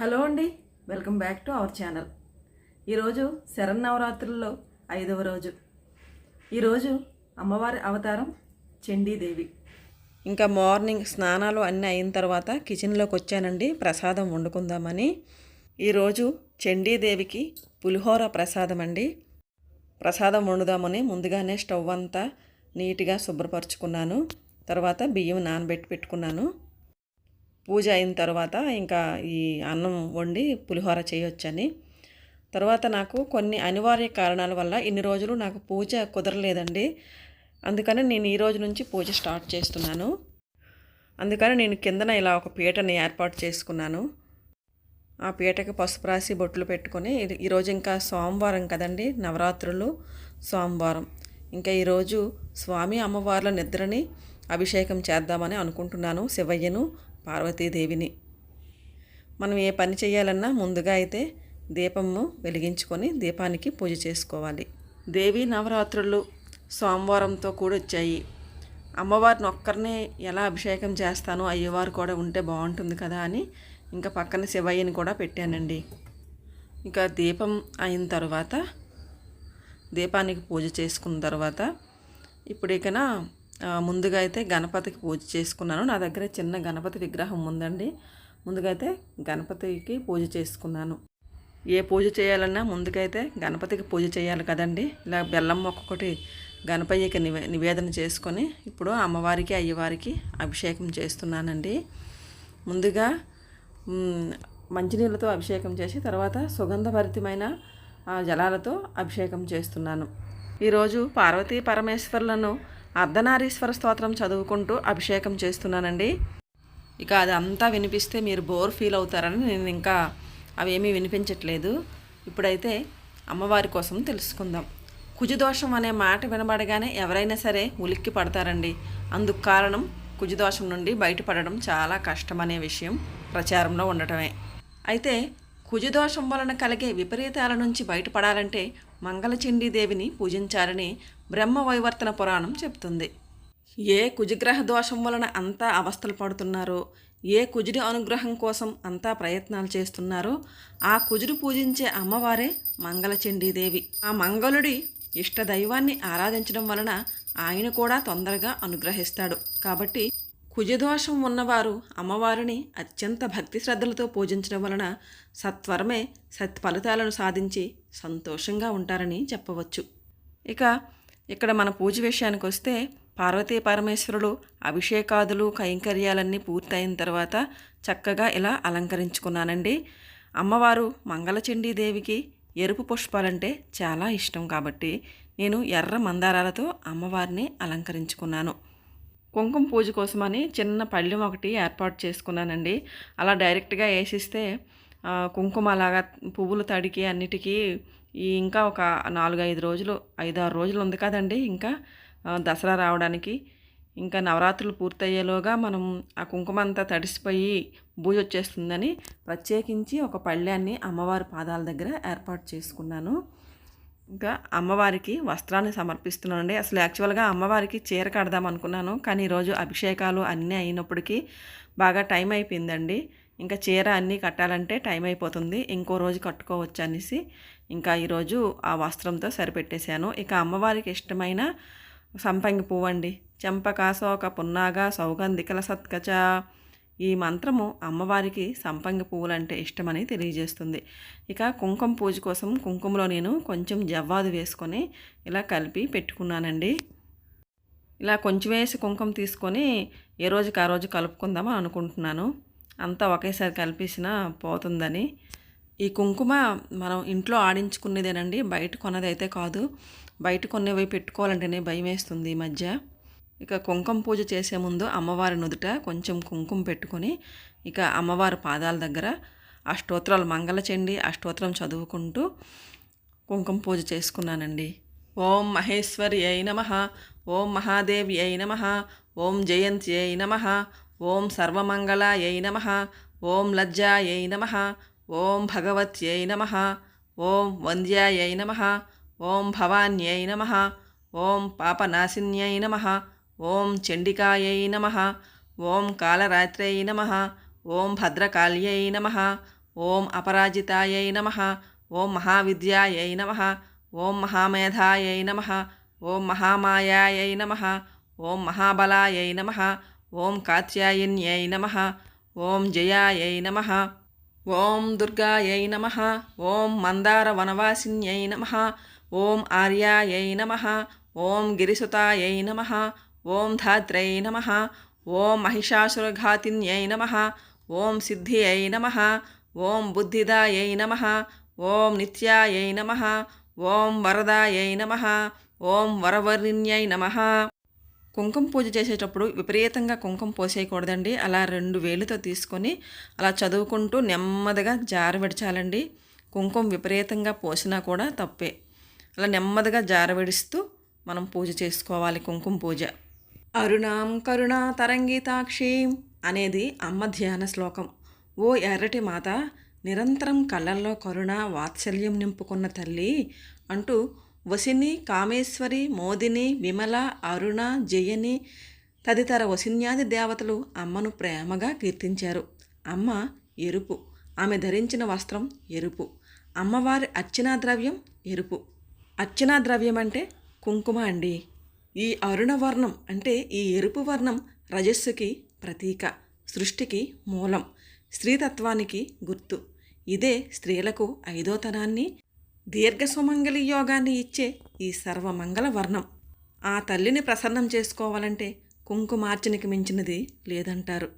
Hello అండి welcome back to our channel. ఈరోజు శరన్నవరాత్రుల్లో ఐదవ రోజు. ఈరోజు అమ్మవారి అవతారం చండీదేవి. ఇంకా మార్నింగ్ స్నానాలు అన్నీ అయిన తర్వాత కిచెన్లోకి వచ్చానండి ప్రసాదం వండుకుందామని. ఈరోజు చండీదేవికి పులిహోర ప్రసాదం అండి ప్రసాదం వండుదామని ముందుగానే స్టవ్ అంతా నీట్గా శుభ్రపరచుకున్నాను. తర్వాత బియ్యం నానబెట్టి పెట్టుకున్నాను. పూజ అయిన తర్వాత ఇంకా ఈ అన్నం వండి పులిహోర చేయొచ్చని. తర్వాత నాకు కొన్ని అనివార్య కారణాల వల్ల ఇన్ని రోజులు నాకు పూజ కుదరలేదండి. అందుకని నేను ఈ రోజు నుంచి పూజ స్టార్ట్ చేస్తున్నాను. అందుకని నేను కిందన ఇలా ఒక పీటని ఏర్పాటు చేసుకున్నాను. ఆ పీటకి పసుపు రాసి బొట్లు పెట్టుకొని ఇది ఈరోజు ఇంకా సోమవారం కదండి నవరాత్రులు సోమవారం. ఇంకా ఈరోజు స్వామి అమ్మవార్ల నిద్రని అభిషేకం చేద్దామని అనుకుంటున్నాను శివయ్యను. పార్వతీదేవిని. మనం ఏ పని చేయాలన్నా ముందుగా అయితే దీపము వెలిగించుకొని దీపానికి పూజ చేసుకోవాలి. దేవి నవరాత్రులు సోమవారంతో కూడా వచ్చాయి అమ్మవారిని ఒక్కరినే ఎలా అభిషేకం చేస్తాను అయ్యవారు కూడా ఉంటే బాగుంటుంది కదా అని ఇంకా పక్కన శివయ్యని కూడా పెట్టానండి. ఇంకా దీపం అయిన తర్వాత దీపానికి పూజ చేసుకున్న తర్వాత ఇప్పుడు ముందుగా అయితే గణపతికి పూజ చేసుకున్నాను. నా దగ్గర చిన్న గణపతి విగ్రహం ఉందండి. ముందుగా అయితే గణపతికి పూజ చేసుకున్నాను. ఏ పూజ చేయాలన్నా ముందుకైతే గణపతికి పూజ చేయాలి కదండి. ఇలా బెల్లం ఒక్కొక్కటి గణపయ్యకి నివే నివేదన చేసుకొని ఇప్పుడు అమ్మవారికి అయ్యవారికి అభిషేకం చేస్తున్నానండి. ముందుగా మంచినీళ్ళతో అభిషేకం చేసి తర్వాత సుగంధభరితమైన జలాలతో అభిషేకం చేస్తున్నాను. ఈరోజు పార్వతీ పరమేశ్వరులను అర్ధనారీశ్వర స్తోత్రం చదువుకుంటూ అభిషేకం చేస్తున్నానండి. ఇక అది అంతా వినిపిస్తే మీరు బోర్ ఫీల్ అవుతారని నేను ఇంకా అవేమీ వినిపించట్లేదు. ఇప్పుడైతే అమ్మవారి కోసం తెలుసుకుందాం. కుజదోషం అనే మాట వినబడగానే ఎవరైనా సరే ఉలిక్కి పడతారండి. అందుకు కారణం కుజదోషం నుండి బయటపడడం చాలా కష్టమనే విషయం ప్రచారంలో ఉండటమే. అయితే కుజదోషం వలన కలిగే విపరీతాల నుంచి బయటపడాలంటే మంగళచండీదేవిని పూజించాలని బ్రహ్మ వైవర్తన పురాణం చెప్తుంది ఏ కుజగ్రహ దోషం వలన అంతా అవస్థలు పడుతున్నారో ఏ కుజుడి అనుగ్రహం కోసం అంతా ప్రయత్నాలు చేస్తున్నారో ఆ కుజుడు పూజించే అమ్మవారే మంగళచండీదేవి. ఆ మంగళుడి ఇష్ట దైవాన్ని ఆరాధించడం వలన ఆయన కూడా తొందరగా అనుగ్రహిస్తాడు. కాబట్టి కుజదోషం ఉన్నవారు అమ్మవారిని అత్యంత భక్తి శ్రద్ధలతో పూజించడం వలన సత్వరమే సత్ఫలితాలను సాధించి సంతోషంగా ఉంటారని చెప్పవచ్చు. ఇక ఇక్కడ మన పూజ విషయానికి వస్తే పార్వతీ పరమేశ్వరుడు అభిషేకాదులు కైంకర్యాలన్నీ పూర్తయిన తర్వాత చక్కగా ఇలా అలంకరించుకున్నానండి. అమ్మవారు మంగళచండీదేవికి ఎరుపు పుష్పాలంటే చాలా ఇష్టం కాబట్టి నేను ఎర్ర మందారాలతో అమ్మవారిని అలంకరించుకున్నాను. కుంకుమ పూజ కోసమని చిన్న పళ్ళెం ఒకటి ఏర్పాటు చేసుకున్నానండి. అలా డైరెక్ట్గా వేసిస్తే కుంకుమ అలాగా పువ్వులు తడికి అన్నిటికీ ఈ ఇంకా ఒక నాలుగు ఐదు రోజులు ఐదు ఆరు రోజులు ఉంది కదండి ఇంకా దసరా రావడానికి. ఇంకా నవరాత్రులు పూర్తయ్యేలోగా మనం ఆ కుంకుమ అంతా తడిసిపోయి పూజ వచ్చేస్తుందని ప్రత్యేకించి ఒక పళ్ళాన్ని అమ్మవారి పాదాల దగ్గర ఏర్పాటు చేసుకున్నాను. ఇంకా అమ్మవారికి వస్త్రాన్ని సమర్పిస్తున్నానండి. అసలు యాక్చువల్గా అమ్మవారికి చీర కడదాం అనుకున్నాను. కానీ ఈరోజు అభిషేకాలు అన్నీ అయినప్పటికీ బాగా టైం అయిపోయిందండి. ఇంకా చీర అన్నీ కట్టాలంటే టైం అయిపోతుంది. ఇంకో రోజు కట్టుకోవచ్చు అనేసి ఇంకా ఈరోజు ఆ వస్త్రంతో సరిపెట్టేశాను. ఇక అమ్మవారికి ఇష్టమైన సంపంగి పువ్వు అండి చెంపకాసోక పున్నాగా సౌగంధికల సత్కచ ఈ మంత్రము అమ్మవారికి సంపంగి పువ్వులంటే ఇష్టమని తెలియజేస్తుంది. ఇక కుంకుమ పూజ కోసం కుంకుమలో నేను కొంచెం జవ్వాదు వేసుకొని ఇలా కలిపి పెట్టుకున్నానండి. ఇలా కొంచెం వేసి కుంకుమ తీసుకొని ఏ రోజుకి ఆ రోజు కలుపుకుందామని అనుకుంటున్నాను. అంతా ఒకేసారి కలిపేసిన పోతుందని. ఈ కుంకుమ మనం ఇంట్లో ఆడించుకునేదేనండి బయట కొన్నదైతే కాదు. బయట కొన్నవి పెట్టుకోవాలంటేనే భయం వేస్తుంది ఈ మధ్య. ఇక కుంకుమ పూజ చేసే ముందు అమ్మవారి నుదుట కొంచెం కుంకుమ పెట్టుకొని ఇక అమ్మవారి పాదాల దగ్గర అష్టోత్తరాలు మంగళచండి అష్టోత్తరం చదువుకుంటూ కుంకుమ పూజ చేసుకున్నానండి. ఓం మహేశ్వరి అయి నమ ఓం మహాదేవి అయి నమ ఓం జయంతి అయి నమ ఓం సర్వమంగళ అయి నమ ఓం లజ్జాయై నమ ఓం భగవత్యై నమ ఓం వంద్యాయై నమ ఓం భవాన్యై నమ ఓం పాపనాశిన్యై నమ ఓం చండికాయై నమ ఓం కాళరాత్రై నమ ఓం భద్రకాళ్యై నమ ఓం అపరాజితాయై నమ ఓం మహావిద్యాయై నమ ఓం మహామేధాయై నమ ఓం మహామాయాయై నమ ఓం మహాబలాయై నమ ఓం కాత్యాయన్యై నమ ఓం జయాయై నమ ఓం దుర్గాయై నమ ఓం మందార వనవాసిన్యై నమ ఓం ఆర్యాయై నమ ఓం గిరిసుతాయై నమ ఓం ధాత్రై నమ. ఓం మహిషాసురఘాతిన్యై నమ. ఓం సిద్ధియై నమ. ఓం బుద్ధిదాయై నమ. ఓం నిత్యాయై నమ. ఓం వరదాయై నమ. ఓం వరవర్ణిన్యై నమ. కుంకుమ పూజ చేసేటప్పుడు విపరీతంగా కుంకుమ పోసేయకూడదండి. అలా రెండు వేలుతో తీసుకొని అలా చదువుకుంటూ నెమ్మదిగా జారవిడచాలండి. కుంకుమ విపరీతంగా పోసినా కూడా తప్పే. అలా నెమ్మదిగా జారవిడుస్తూ మనం పూజ చేసుకోవాలి కుంకుమ పూజ. అరుణాం కరుణా తరంగితాక్షీం అనేది అమ్మ ధ్యాన శ్లోకం. ఓ ఎర్రటి మాత నిరంతరం కళ్ళల్లో కరుణ వాత్సల్యం నింపుకున్న తల్లి అంటూ వసిని కామేశ్వరి మోదిని విమల అరుణ జయని తదితర వసిన్యాది దేవతలు అమ్మను ప్రేమగా కీర్తించారు. అమ్మ ఎరుపు ఆమె ధరించిన వస్త్రం ఎరుపు అమ్మవారి అర్చనా ద్రవ్యం ఎరుపు. అర్చనా ద్రవ్యం అంటే కుంకుమ అండి. ఈ అరుణ వర్ణం అంటే ఈ ఎరుపు వర్ణం రజస్సుకి ప్రతీక సృష్టికి మూలం స్త్రీతత్వానికి గుర్తు. ఇదే స్త్రీలకు ఐదోతనాన్ని దీర్ఘ సుమంగళి యోగాన్ని ఇచ్చే ఈ సర్వమంగళ వర్ణం. ఆ తల్లిని ప్రసన్నం చేసుకోవాలంటే కుంకుమార్చనకి మించినది లేదంటారు.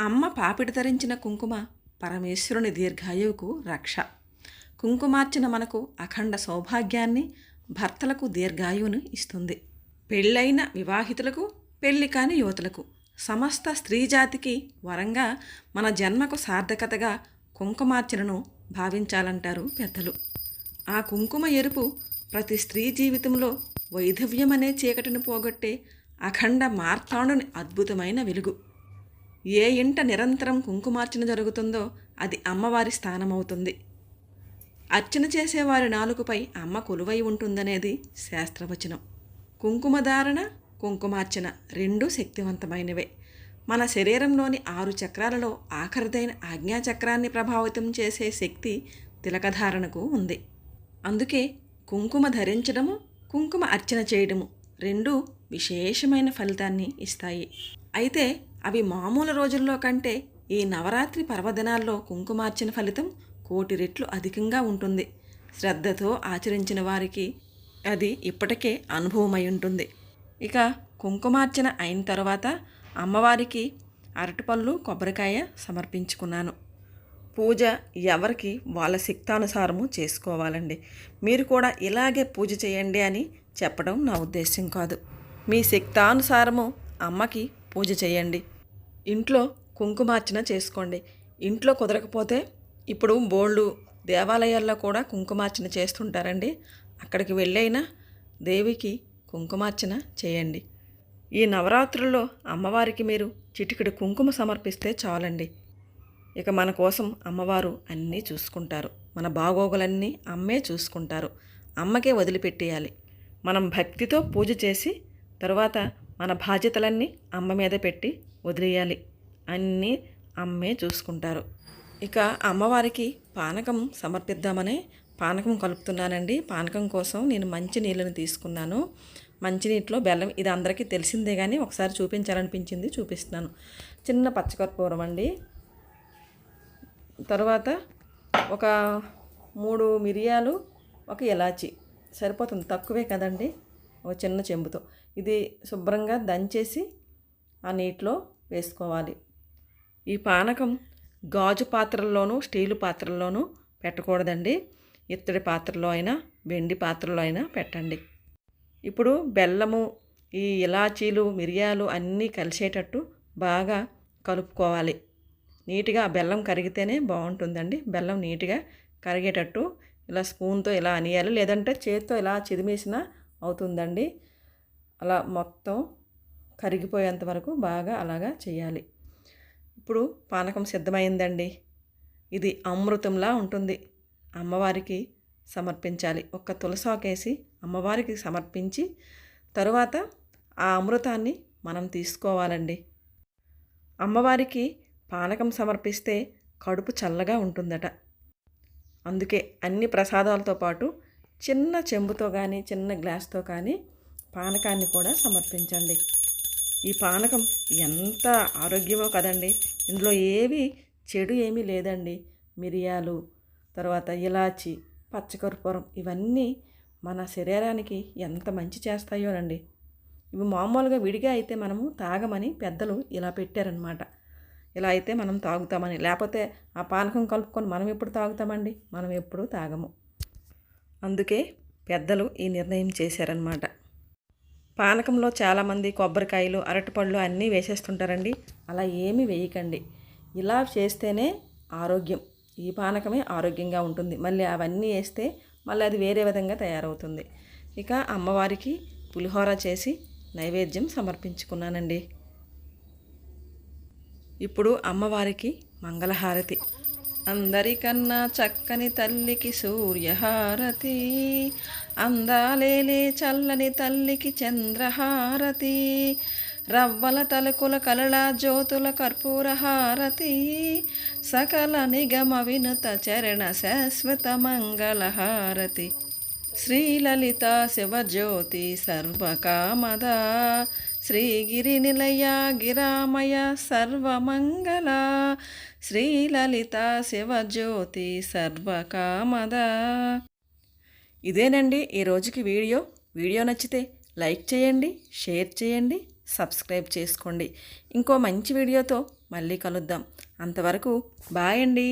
అమ్మ పాపిడి ధరించిన కుంకుమ పరమేశ్వరుని దీర్ఘాయువుకు రక్ష. కుంకుమార్చన మనకు అఖండ సౌభాగ్యాన్ని భర్తలకు దీర్ఘాయువును ఇస్తుంది. పెళ్ళైన వివాహితులకు పెళ్ళి కాని యువతులకు సమస్త స్త్రీ జాతికి వరంగా మన జన్మకు సార్థకతగా కుంకుమార్చనను భావించాలంటారు పెద్దలు. ఆ కుంకుమ ఎరుపు ప్రతి స్త్రీ జీవితంలో వైధవ్యమనే చీకటిని పోగొట్టే అఖండ మార్తాండుని అద్భుతమైన వెలుగు. ఏ ఇంట నిరంతరం కుంకుమార్చన జరుగుతుందో అది అమ్మవారి స్థానమవుతుంది. అర్చన చేసేవారి నాలుకపై అమ్మ కొలువై ఉంటుందనేది శాస్త్రవచనం. కుంకుమధారణ కుంకుమార్చన రెండూ శక్తివంతమైనవే. మన శరీరంలోని ఆరు చక్రాలలో ఆఖరిదైన ఆజ్ఞాచక్రాన్ని ప్రభావితం చేసే శక్తి తిలకధారణకు ఉంది. అందుకే కుంకుమ ధరించడము కుంకుమ అర్చన చేయడము రెండూ విశేషమైన ఫలితాన్ని ఇస్తాయి. అయితే అవి మామూలు రోజుల్లో కంటే ఈ నవరాత్రి పర్వదినాల్లో కుంకుమార్చన ఫలితం కోటి రెట్లు అధికంగా ఉంటుంది. శ్రద్ధతో ఆచరించిన వారికి అది ఇప్పటికే అనుభవమై ఉంటుంది. ఇక కుంకుమార్చన అయిన తర్వాత అమ్మవారికి అరటిపళ్ళు కొబ్బరికాయ సమర్పించుకున్నాను. పూజ ఎవరికి వాళ్ళ శక్తానుసారము చేసుకోవాలండి. మీరు కూడా ఇలాగే పూజ చేయండి అని చెప్పడం నా ఉద్దేశం కాదు. మీ శక్తానుసారము అమ్మకి పూజ చేయండి. ఇంట్లో కుంకుమార్చన చేసుకోండి. ఇంట్లో కుదరకపోతే ఇప్పుడు బోళ్ళు దేవాలయాల్లో కూడా కుంకుమార్చన చేస్తుంటారండి. అక్కడికి వెళ్ళైనా దేవికి కుంకుమార్చన చేయండి. ఈ నవరాత్రుల్లో అమ్మవారికి మీరు చిటికెడు కుంకుమ సమర్పిస్తే చాలండి. ఇక మన కోసం అమ్మవారు అన్నీ చూసుకుంటారు. మన బాగోగులన్నీ అమ్మే చూసుకుంటారు. అమ్మకే వదిలిపెట్టేయాలి. మనం భక్తితో పూజ చేసి తర్వాత మన బాధ్యతలన్నీ అమ్మ మీద పెట్టి వదిలేయాలి. అన్నీ అమ్మే చూసుకుంటారు. ఇక అమ్మవారికి పానకం సమర్పిద్దామనే పానకం కలుపుతున్నానండి. పానకం కోసం నేను మంచి నీళ్ళని తీసుకున్నాను. మంచినీటిలో బెల్లం ఇది అందరికీ తెలిసిందే కానీ ఒకసారి చూపించాలనిపించింది చూపిస్తున్నాను. చిన్న పచ్చకర్పూరం అండి. తర్వాత ఒక మూడు మిరియాలు ఒక ఎలాచి సరిపోతుంది తక్కువే కదండి. ఒక చిన్న చెంబుతో. ఇది శుభ్రంగా దంచేసి ఆ నీటిలో వేసుకోవాలి. ఈ పానకం గాజు పాత్రల్లోనూ స్టీలు పాత్రల్లోనూ పెట్టకూడదండి. ఇత్తడి పాత్రలో అయినా వెండి పాత్రలో అయినా పెట్టండి. ఇప్పుడు బెల్లము ఈ ఇలాచీలు మిరియాలు అన్నీ కలిసేటట్టు బాగా కలుపుకోవాలి. నీట్గా బెల్లం కరిగితేనే బాగుంటుందండి. బెల్లం నీట్గా కరిగేటట్టు ఇలా స్పూన్తో ఇలా అనియాలి. లేదంటే చేతితో ఇలా చిదిమేసినా అవుతుందండి. అలా మొత్తం కరిగిపోయేంత వరకు బాగా అలాగా చేయాలి. ఇప్పుడు పానకం సిద్ధమైందండి. ఇది అమృతంలా ఉంటుంది. అమ్మవారికి సమర్పించాలి. ఒక్క తులసాకేసి అమ్మవారికి సమర్పించి తరువాత ఆ అమృతాన్ని మనం తీసుకోవాలండి. అమ్మవారికి పానకం సమర్పిస్తే కడుపు చల్లగా ఉంటుందట. అందుకే అన్ని ప్రసాదాలతో పాటు చిన్న చెంబుతో కానీ చిన్న గ్లాస్తో కానీ పానకాన్ని కూడా సమర్పించండి. ఈ పానకం ఎంత ఆరోగ్యమో కదండి. ఇందులో ఏవి చెడు ఏమీ లేదండి. మిరియాలు తర్వాత ఇలాచి పచ్చకర్పూరం ఇవన్నీ మన శరీరానికి ఎంత మంచి చేస్తాయోనండి ఇవి మామూలుగా విడిగా అయితే మనము తాగమని పెద్దలు ఇలా పెట్టారనమాట. ఇలా అయితే మనం తాగుతామని లేకపోతే ఆ పానకం కలుపుకొని మనం ఎప్పుడు తాగుతామండి? మనం ఎప్పుడూ తాగము. అందుకే పెద్దలు ఈ నిర్ణయం చేశారనమాట. పానకంలో చాలామంది కొబ్బరికాయలు అరటిపళ్ళు అన్నీ వేసేస్తుంటారండి. అలా ఏమీ వేయకండి. ఇలా చేస్తేనే ఆరోగ్యం. ఈ పానకమే ఆరోగ్యంగా ఉంటుంది. మళ్ళీ అవన్నీ వేస్తే మళ్ళీ అది వేరే విధంగా తయారవుతుంది. ఇక అమ్మవారికి పులిహోర చేసి నైవేద్యం సమర్పించుకున్నానండి. ఇప్పుడు అమ్మవారికి మంగళహారతి. అందరికన్నా చక్కని తల్లికి సూర్యహారతి. అందాలేలే చల్లని తల్లికి చంద్రహారతి. రవ్వల తలకుల కలల జ్యోతుల కర్పూర హారతి సకల నిగమ వినుత చరణ శాశ్వత మంగళహారతి శ్రీలలిత శివజ్యోతి సర్వకామద శ్రీగిరి నిలయ గిరామయ సర్వమంగళ శ్రీలలిత శివజ్యోతి సర్వకామద ఇదేనండి ఈ రోజుకి వీడియో. వీడియో నచ్చితే లైక్ చేయండి షేర్ చేయండి సబ్స్క్రైబ్ చేసుకోండి. ఇంకో మంచి వీడియోతో మళ్ళీ కలుద్దాం. అంతవరకు బాయ్ అండి.